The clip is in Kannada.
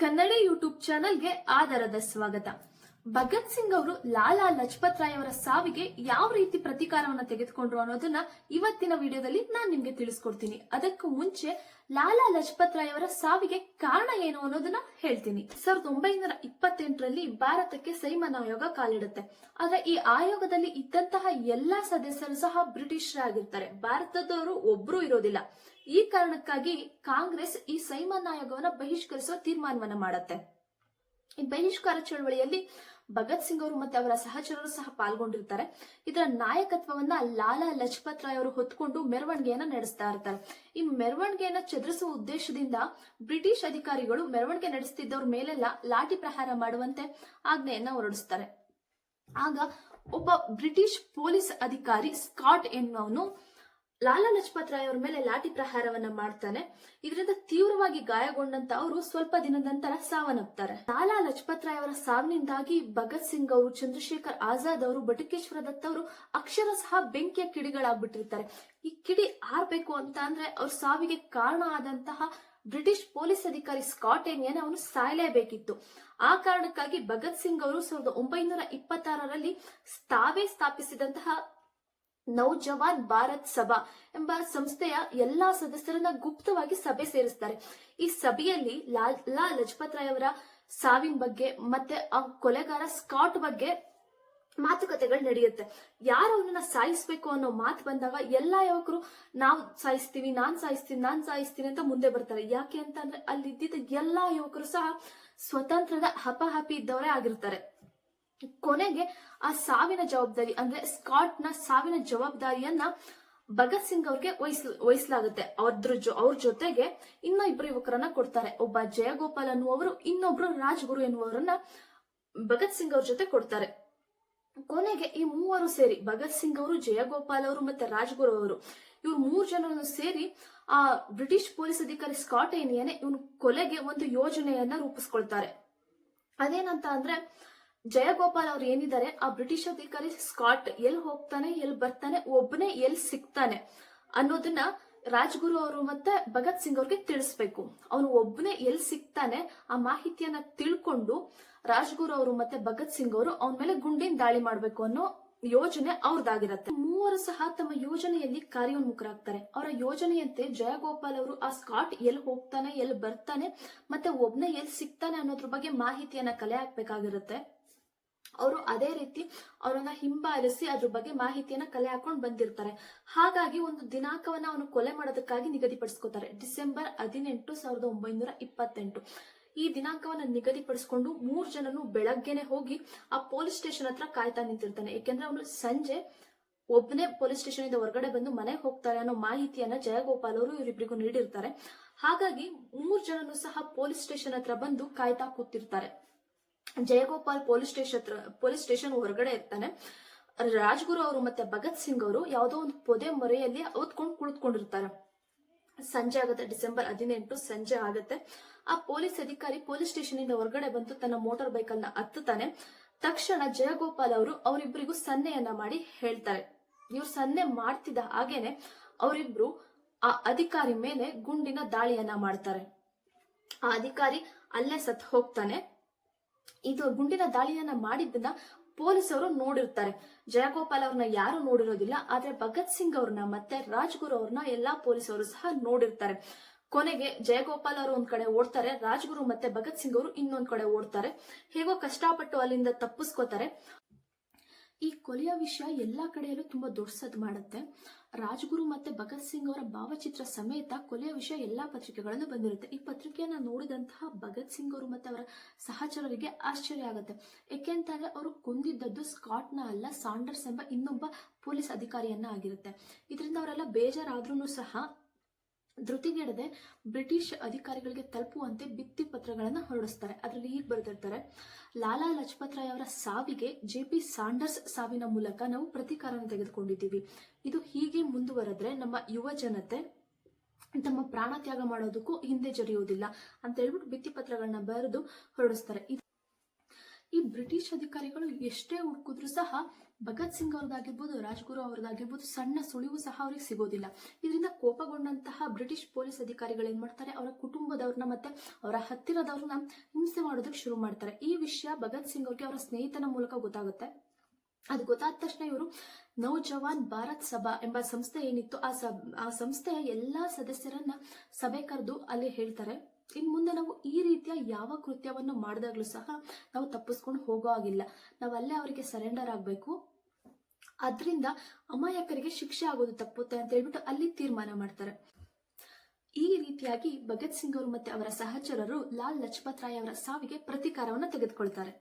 ಕನ್ನಡ ಯೂಟ್ಯೂಬ್ ಚಾನಲ್ಗೆ ಆಧಾರದ ಸ್ವಾಗತ. ಭಗತ್ ಸಿಂಗ್ ಅವರು ಲಾಲಾ ಲಜಪತ್ ರಾಯ್ ಅವರ ಸಾವಿಗೆ ಯಾವ ರೀತಿ ಪ್ರತೀಕಾರವನ್ನ ತೆಗೆದುಕೊಂಡ್ರು ಅನ್ನೋದನ್ನ ಇವತ್ತಿನ ವಿಡಿಯೋದಲ್ಲಿ ನಾನು ನಿಮ್ಗೆ ತಿಳಿಸ್ಕೊಡ್ತೀನಿ. ಅದಕ್ಕೂ ಮುಂಚೆ ಲಾಲಾ ಲಜಪತ್ ರಾಯ್ ಅವರ ಸಾವಿಗೆ ಕಾರಣ ಏನು ಅನ್ನೋದನ್ನ ಹೇಳ್ತೀನಿ. ಸಾವಿರದ ಒಂಬೈನೂರ ಇಪ್ಪತ್ತೆಂಟರಲ್ಲಿ ಭಾರತಕ್ಕೆ ಸೈಮನ್ ಆಯೋಗ ಕಾಲಿಡುತ್ತೆ. ಆದ್ರೆ ಈ ಆಯೋಗದಲ್ಲಿ ಇದ್ದಂತಹ ಎಲ್ಲಾ ಸದಸ್ಯರು ಸಹ ಬ್ರಿಟಿಷರಾಗಿರ್ತಾರೆ ಭಾರತದವರು ಒಬ್ರು ಇರೋದಿಲ್ಲ. ಈ ಕಾರಣಕ್ಕಾಗಿ ಕಾಂಗ್ರೆಸ್ ಈ ಸೈಮನ್ ಆಯೋಗವನ್ನ ಬಹಿಷ್ಕರಿಸುವ ತೀರ್ಮಾನವನ್ನ ಮಾಡತ್ತೆ. ಬಹಿಷ್ಕಾರ ಚಳವಳಿಯಲ್ಲಿ ಭಗತ್ ಸಿಂಗ್ ಅವರು ಮತ್ತೆ ಅವರ ಸಹಚರರು ಸಹ ಪಾಲ್ಗೊಂಡಿರ್ತಾರೆ. ಇದರ ನಾಯಕತ್ವವನ್ನ ಲಾಲಾ ಲಜಪತ್ ರಾಯ್ ಅವರು ಹೊತ್ಕೊಂಡು ಮೆರವಣಿಗೆಯನ್ನ ನಡೆಸ್ತಾ ಇರ್ತಾರೆ. ಈ ಮೆರವಣಿಗೆಯನ್ನ ಚದುರಿಸುವ ಉದ್ದೇಶದಿಂದ ಬ್ರಿಟಿಷ್ ಅಧಿಕಾರಿಗಳು ಮೆರವಣಿಗೆ ನಡೆಸ್ತಿದ್ದವ್ರ ಮೇಲೆಲ್ಲ ಲಾಠಿ ಪ್ರಹಾರ ಮಾಡುವಂತೆ ಆಜ್ಞೆಯನ್ನ ಹೊರಡಿಸ್ತಾರೆ. ಆಗ ಒಬ್ಬ ಬ್ರಿಟಿಷ್ ಪೊಲೀಸ್ ಅಧಿಕಾರಿ ಸ್ಕಾಟ್ ಎನ್ನುವನು ಲಾಲಾ ಲಜಪತ್ ರಾಯ್ ಅವರ ಮೇಲೆ ಲಾಠಿ ಪ್ರಹಾರವನ್ನ ಮಾಡ್ತಾನೆ. ಇದರಿಂದ ತೀವ್ರವಾಗಿ ಗಾಯಗೊಂಡಂತ ಅವರು ಸ್ವಲ್ಪ ದಿನದ ನಂತರ ಸಾವನ್ನಪ್ತಾರೆ. ಲಾಲಾ ಲಜಪತ್ ರಾಯ್ ಅವರ ಸಾವಿನಿಂದಾಗಿ ಭಗತ್ ಸಿಂಗ್ ಅವರು, ಚಂದ್ರಶೇಖರ್ ಆಜಾದ್ ಅವರು, ಬಟುಕೇಶ್ವರ ದತ್ತ ಅವರು ಅಕ್ಷರ ಸಹ ಬೆಂಕಿಯ ಕಿಡಿಗಳಾಗ್ಬಿಟ್ಟಿರ್ತಾರೆ. ಈ ಕಿಡಿ ಆರ್ಬೇಕು ಅಂತ ಅಂದ್ರೆ ಅವ್ರ ಸಾವಿಗೆ ಕಾರಣ ಆದಂತಹ ಬ್ರಿಟಿಷ್ ಪೊಲೀಸ್ ಅಧಿಕಾರಿ ಸ್ಕಾಟ್ ಏನಿಯನ್ ಅವನು ಸಾಯಲೇಬೇಕಿತ್ತು. ಆ ಕಾರಣಕ್ಕಾಗಿ ಭಗತ್ ಸಿಂಗ್ ಅವರು ಸಾವಿರದ ಒಂಬೈನೂರ ಇಪ್ಪತ್ತಾರರಲ್ಲಿ ತಾವೇ ಸ್ಥಾಪಿಸಿದಂತಹ ನೌಜವಾನ್ ಭಾರತ್ ಸಭಾ ಎಂಬ ಸಂಸ್ಥೆಯ ಎಲ್ಲಾ ಸದಸ್ಯರನ್ನ ಗುಪ್ತವಾಗಿ ಸಭೆ ಸೇರಿಸ್ತಾರೆ. ಈ ಸಭೆಯಲ್ಲಿ ಲಾ ಲಜಪತ್ ರಾಯ್ ಅವರ ಸಾವಿನ ಬಗ್ಗೆ ಮತ್ತೆ ಆ ಕೊಲೆಗಾರ ಸ್ಕಾಟ್ ಬಗ್ಗೆ ಮಾತುಕತೆಗಳು ನಡೆಯುತ್ತೆ. ಯಾರು ಅವನನ್ನ ಸಾಯಿಸ್ಬೇಕು ಅನ್ನೋ ಮಾತು ಬಂದಾಗ ಎಲ್ಲಾ ಯುವಕರು ನಾವು ಸಾಯಿಸ್ತೀವಿ, ನಾನ್ ಸಾಯಿಸ್ತೀನಿ ನಾನ್ ಸಾಯಿಸ್ತೀನಿ ಅಂತ ಮುಂದೆ ಬರ್ತಾರೆ. ಯಾಕೆ ಅಂತ ಅಂದ್ರೆ ಅಲ್ಲಿ ಇದ್ದಿದ್ದ ಎಲ್ಲಾ ಯುವಕರು ಸಹ ಸ್ವತಂತ್ರದ ಹಪಹಪಿ ಇದ್ದವರೇ ಆಗಿರ್ತಾರೆ. ಕೊನೆಗೆ ಆ ಸಾವಿನ ಜವಾಬ್ದಾರಿ, ಅಂದ್ರೆ ಸ್ಕಾಟ್ನ ಸಾವಿನ ಜವಾಬ್ದಾರಿಯನ್ನ ಭಗತ್ ಸಿಂಗ್ ಅವ್ರಿಗೆ ವಹಿಸ್, ವಹಿಸಲಾಗುತ್ತೆ. ಅದ್ರ ಜೊ, ಅವ್ರ ಜೊತೆಗೆ ಇನ್ನ ಇಬ್ರು ಯುವಕರನ್ನ ಕೊಡ್ತಾರೆ. ಒಬ್ಬ ಜಯಗೋಪಾಲ್ ಅನ್ನುವವರು, ಇನ್ನೊಬ್ರು ರಾಜ್ಗುರು ಎನ್ನುವರನ್ನ ಭಗತ್ ಸಿಂಗ್ ಅವ್ರ ಜೊತೆ ಕೊಡ್ತಾರೆ. ಕೊನೆಗೆ ಈ ಮೂವರು ಸೇರಿ, ಭಗತ್ ಸಿಂಗ್ ಅವರು, ಜಯಗೋಪಾಲ್ ಅವರು ಮತ್ತೆ ರಾಜ್ಗುರು ಅವರು, ಇವ್ರು ಮೂರು ಜನರನ್ನು ಸೇರಿ ಆ ಬ್ರಿಟಿಷ್ ಪೊಲೀಸ್ ಅಧಿಕಾರಿ ಸ್ಕಾಟ್ ಏನಿಯನೆ, ಇವನು ಕೊಲೆಗೆ ಒಂದು ಯೋಜನೆಯನ್ನ ರೂಪಿಸ್ಕೊಳ್ತಾರೆ. ಅದೇನಂತ ಅಂದ್ರೆ ಜಯಗೋಪಾಲ್ ಅವ್ರು ಏನಿದ್ದಾರೆ, ಆ ಬ್ರಿಟಿಷ್ ಅಧಿಕಾರಿ ಸ್ಕಾಟ್ ಎಲ್ಲಿ ಹೋಗ್ತಾನೆ ಎಲ್ಲಿ ಬರ್ತಾನೆ ಒಬ್ಬನೇ ಎಲ್ಲಿ ಸಿಗ್ತಾನೆ ಅನ್ನೋದನ್ನ ರಾಜ್ಗುರು ಅವರು ಮತ್ತೆ ಭಗತ್ ಸಿಂಗ್ ಅವ್ರಿಗೆ ತಿಳಿಸ್ಬೇಕು. ಅವನು ಒಬ್ಬನೇ ಎಲ್ಲಿ ಸಿಗ್ತಾನೆ, ಆ ಮಾಹಿತಿಯನ್ನ ತಿಳ್ಕೊಂಡು ರಾಜ್ಗುರು ಅವರು ಮತ್ತೆ ಭಗತ್ ಸಿಂಗ್ ಅವರು ಅವನ ಮೇಲೆ ಗುಂಡಿನ ದಾಳಿ ಮಾಡ್ಬೇಕು ಅನ್ನೋ ಯೋಜನೆ ಅವ್ರದ್ದಾಗಿರತ್ತೆ ಮೂವರು ಸಹ ತಮ್ಮ ಯೋಜನೆಯಲ್ಲಿ ಕಾರ್ಯೋನ್ಮುಖರಾಗ್ತಾರೆ. ಅವರ ಯೋಜನೆಯಂತೆ ಜಯಗೋಪಾಲ್ ಅವರು ಆ ಸ್ಕಾಟ್ ಎಲ್ಲಿ ಹೋಗ್ತಾನೆ ಎಲ್ಲಿ ಬರ್ತಾನೆ, ಮತ್ತೆ ಒಬ್ನೇ ಎಲ್ಲಿ ಸಿಗ್ತಾನೆ ಅನ್ನೋದ್ರ ಬಗ್ಗೆ ಮಾಹಿತಿಯನ್ನ ಕಲೆ ಹಾಕ್ಬೇಕಾಗಿರುತ್ತೆ. ಅವರು ಅದೇ ರೀತಿ ಅವರನ್ನ ಹಿಂಬಾಲಿಸಿ ಅದ್ರ ಬಗ್ಗೆ ಮಾಹಿತಿಯನ್ನ ಕಲೆ ಹಾಕೊಂಡು ಬಂದಿರ್ತಾರೆ. ಹಾಗಾಗಿ ಒಂದು ದಿನಾಂಕವನ್ನ ಅವನು ಕೊಲೆ ಮಾಡೋದಕ್ಕಾಗಿ ನಿಗದಿಪಡಿಸ್ಕೋತಾರೆ. ಡಿಸೆಂಬರ್ ಹದಿನೆಂಟು ಸಾವಿರದ ಒಂಬೈನೂರ ಇಪ್ಪತ್ತೆಂಟು. ಈ ದಿನಾಂಕವನ್ನ ನಿಗದಿಪಡಿಸ್ಕೊಂಡು ಮೂರ್ ಜನನು ಬೆಳಗ್ಗೆನೆ ಹೋಗಿ ಆ ಪೊಲೀಸ್ ಸ್ಟೇಷನ್ ಹತ್ರ ಕಾಯ್ತಾ ನಿಂತಿರ್ತಾನೆ. ಏಕೆಂದ್ರೆ ಅವನು ಸಂಜೆ ಒಬ್ಬನೇ ಪೊಲೀಸ್ ಸ್ಟೇಷನ್ ಇಂದ ಹೊರಗಡೆ ಬಂದು ಮನೆಗೆ ಹೋಗ್ತಾರೆ ಅನ್ನೋ ಮಾಹಿತಿಯನ್ನ ಜಯಗೋಪಾಲ್ ಅವರು ಇವರಿಬ್ಬರಿಗೂ ನೀಡಿರ್ತಾರೆ. ಹಾಗಾಗಿ ಮೂರ್ ಜನನು ಸಹ ಪೊಲೀಸ್ ಸ್ಟೇಷನ್ ಹತ್ರ ಬಂದು ಕಾಯ್ತಾ ಕೂತಿರ್ತಾರೆ. ಜಯಗೋಪಾಲ್ ಪೊಲೀಸ್ ಸ್ಟೇಷನ್ ಹತ್ರ, ಪೊಲೀಸ್ ಸ್ಟೇಷನ್ ಹೊರಗಡೆ ಇರ್ತಾನೆ. ರಾಜ್ಗುರು ಅವರು ಮತ್ತೆ ಭಗತ್ ಸಿಂಗ್ ಅವರು ಯಾವುದೋ ಒಂದು ಪೊದೆ ಮೊರೆಯಲ್ಲಿ ಅವತ್ಕೊಂಡು ಕುಳಿತುಕೊಂಡಿರ್ತಾರೆ ಸಂಜೆ ಆಗುತ್ತೆ, ಡಿಸೆಂಬರ್ ಹದಿನೆಂಟು ಸಂಜೆ ಆಗುತ್ತೆ. ಆ ಪೊಲೀಸ್ ಅಧಿಕಾರಿ ಪೊಲೀಸ್ ಸ್ಟೇಷನ್ ಇಂದ ಹೊರಗಡೆ ಬಂದು ತನ್ನ ಮೋಟಾರ್ ಬೈಕ್ ಅನ್ನ ಹತ್ತುತ್ತಾನೆ. ತಕ್ಷಣ ಜಯಗೋಪಾಲ್ ಅವರು ಅವರಿಬ್ಬರಿಗೂ ಸನ್ನೆಯನ್ನ ಮಾಡಿ ಹೇಳ್ತಾರೆ. ಇವ್ರು ಸನ್ನೆ ಮಾಡ್ತಿದ್ದ ಹಾಗೇನೆ ಅವರಿಬ್ರು ಆ ಅಧಿಕಾರಿ ಮೇಲೆ ಗುಂಡಿನ ದಾಳಿಯನ್ನ ಮಾಡ್ತಾರೆ. ಆ ಅಧಿಕಾರಿ ಅಲ್ಲೇ ಸತ್ ಹೋಗ್ತಾನೆ ಇದು ಗುಂಡಿನ ದಾಳಿಯನ್ನ ಮಾಡಿದ್ದನ್ನ ಪೊಲೀಸರು ನೋಡಿರ್ತಾರೆ. ಜಯಗೋಪಾಲ್ ಅವ್ರನ್ನ ಯಾರು ನೋಡಿರೋದಿಲ್ಲ, ಆದ್ರೆ ಭಗತ್ ಸಿಂಗ್ ಅವ್ರನ್ನ ಮತ್ತೆ ರಾಜ್ಗುರು ಅವ್ರನ್ನ ಎಲ್ಲಾ ಪೊಲೀಸರು ಸಹ ನೋಡಿರ್ತಾರೆ. ಕೊನೆಗೆ ಜಯಗೋಪಾಲ್ ಅವರು ಒಂದ್ ಕಡೆ ಓಡ್ತಾರೆ, ರಾಜ್ಗುರು ಮತ್ತೆ ಭಗತ್ ಸಿಂಗ್ ಅವರು ಇನ್ನೊಂದ್ ಕಡೆ ಓಡ್ತಾರೆ. ಹೇಗೋ ಕಷ್ಟಪಟ್ಟು ಅಲ್ಲಿಂದ ತಪ್ಪಿಸ್ಕೋತಾರೆ. ಈ ಕೊಲೆಯ ವಿಷಯ ಎಲ್ಲಾ ಕಡೆಯಲ್ಲೂ ತುಂಬಾ ದೊಡ್ಡ ಸದ್ದು ಮಾಡುತ್ತೆ. ರಾಜ್ಗುರು ಮತ್ತೆ ಭಗತ್ ಸಿಂಗ್ ಅವರ ಭಾವಚಿತ್ರ ಸಮೇತ ಕೊಲೆಯ ವಿಷಯ ಎಲ್ಲಾ ಪತ್ರಿಕೆಗಳಲ್ಲೂ ಬಂದಿರುತ್ತೆ. ಈ ಪತ್ರಿಕೆಯನ್ನ ನೋಡಿದಂತಹ ಭಗತ್ ಸಿಂಗ್ ಅವರು ಮತ್ತೆ ಅವರ ಸಹಚರರಿಗೆ ಆಶ್ಚರ್ಯ ಆಗುತ್ತೆ. ಯಾಕೆಂತಂದ್ರೆ ಅವರು ಕೊಂದಿದ್ದದ್ದು ಸ್ಕಾಟ್ನ ಅಲ್ಲ ಸಾಂಡರ್ಸ್ ಎಂಬ ಇನ್ನೊಬ್ಬ ಪೊಲೀಸ್ ಅಧಿಕಾರಿಯನ್ನ ಆಗಿರುತ್ತೆ. ಇದರಿಂದ ಅವರೆಲ್ಲ ಬೇಜಾರಾದ್ರೂ ಸಹ ಧೃತಿಗೆಡದೆ ಬ್ರಿಟಿಷ್ ಅಧಿಕಾರಿಗಳಿಗೆ ತಲುಪುವಂತೆ ಭಿತ್ತಿ ಪತ್ರಗಳನ್ನು ಹೊರಡಿಸ್ತಾರೆ. ಅದರಲ್ಲಿ ಈಗ ಬರೆದಿರ್ತಾರೆ, ಲಾಲಾ ಲಜಪತ್ ರಾಯ್ ಅವರ ಸಾವಿಗೆ ಜೆ ಪಿ ಸಾಂಡರ್ಸ್ ಸಾವಿನ ಮೂಲಕ ನಾವು ಪ್ರತೀಕಾರನ ತೆಗೆದುಕೊಂಡಿದ್ದೀವಿ. ಇದು ಹೀಗೆ ಮುಂದುವರೆದ್ರೆ ನಮ್ಮ ಯುವ ಜನತೆ ತಮ್ಮ ಪ್ರಾಣ ತ್ಯಾಗ ಮಾಡೋದಕ್ಕೂ ಹಿಂದೆ ಜರಿಯೋದಿಲ್ಲ ಅಂತ ಹೇಳ್ಬಿಟ್ಟು ಭಿತ್ತಿ ಪತ್ರಗಳನ್ನ ಬರೆದು ಹೊರಡಿಸ್ತಾರೆ. ಈ ಬ್ರಿಟಿಷ್ ಅಧಿಕಾರಿಗಳು ಎಷ್ಟೇ ಹುಡುಕಿದ್ರು ಸಹ ಭಗತ್ ಸಿಂಗ್ ಅವ್ರದ್ದಾಗಿರ್ಬೋದು, ರಾಜ್ಗುರು ಅವ್ರದ್ದಾಗಿರ್ಬೋದು, ಸಣ್ಣ ಸುಳಿವು ಸಹ ಅವ್ರಿಗೆ ಸಿಗೋದಿಲ್ಲ. ಇದರಿಂದ ಕೋಪಗೊಂಡಂತಹ ಬ್ರಿಟಿಷ್ ಪೊಲೀಸ್ ಅಧಿಕಾರಿಗಳು ಏನ್ ಮಾಡ್ತಾರೆ? ಅವರ ಕುಟುಂಬದವ್ರನ್ನ ಮತ್ತೆ ಅವರ ಹತ್ತಿರದವ್ರನ್ನ ಹಿಂಸೆ ಮಾಡೋದಕ್ಕೆ ಶುರು ಮಾಡ್ತಾರೆ. ಈ ವಿಷಯ ಭಗತ್ ಸಿಂಗ್ ಅವ್ರಿಗೆ ಅವರ ಸ್ನೇಹಿತನ ಮೂಲಕ ಗೊತ್ತಾಗುತ್ತೆ. ಅದು ಗೊತ್ತಾದ ತಕ್ಷಣ ಇವರು ನೌಜವಾನ್ ಭಾರತ್ ಸಭಾ ಎಂಬ ಸಂಸ್ಥೆ ಏನಿತ್ತು ಆ ಆ ಸಂಸ್ಥೆಯ ಎಲ್ಲಾ ಸದಸ್ಯರನ್ನ ಸಭೆ ಕರೆದು ಅಲ್ಲಿ ಹೇಳ್ತಾರೆ. ಇನ್ ಮುಂದೆ ನಾವು ಈ ರೀತಿಯ ಯಾವ ಕೃತ್ಯವನ್ನು ಮಾಡಿದಾಗಲೂ ಸಹ ನಾವು ತಪ್ಪಿಸ್ಕೊಂಡು ಹೋಗೋ ಆಗಿಲ್ಲ ನಾವಲ್ಲೇ ಅವರಿಗೆ ಸರೆಂಡರ್ ಆಗಬೇಕು. ಅದರಿಂದ ಅಮಾಯಕರಿಗೆ ಶಿಕ್ಷೆ ಆಗೋದು ತಪ್ಪುತ್ತೆ ಅಂತ ಹೇಳ್ಬಿಟ್ಟು ಅಲ್ಲಿ ತೀರ್ಮಾನ ಮಾಡ್ತಾರೆ. ಈ ರೀತಿಯಾಗಿ ಭಗತ್ ಸಿಂಗ್ ಅವರು ಮತ್ತೆ ಅವರ ಸಹಚರರು ಲಾಲ್ ಲಜಪತ್ ರಾಯ್ ಅವರ ಸಾವಿಗೆ ಪ್ರತೀಕಾರವನ್ನು ತೆಗೆದುಕೊಳ್ತಾರೆ.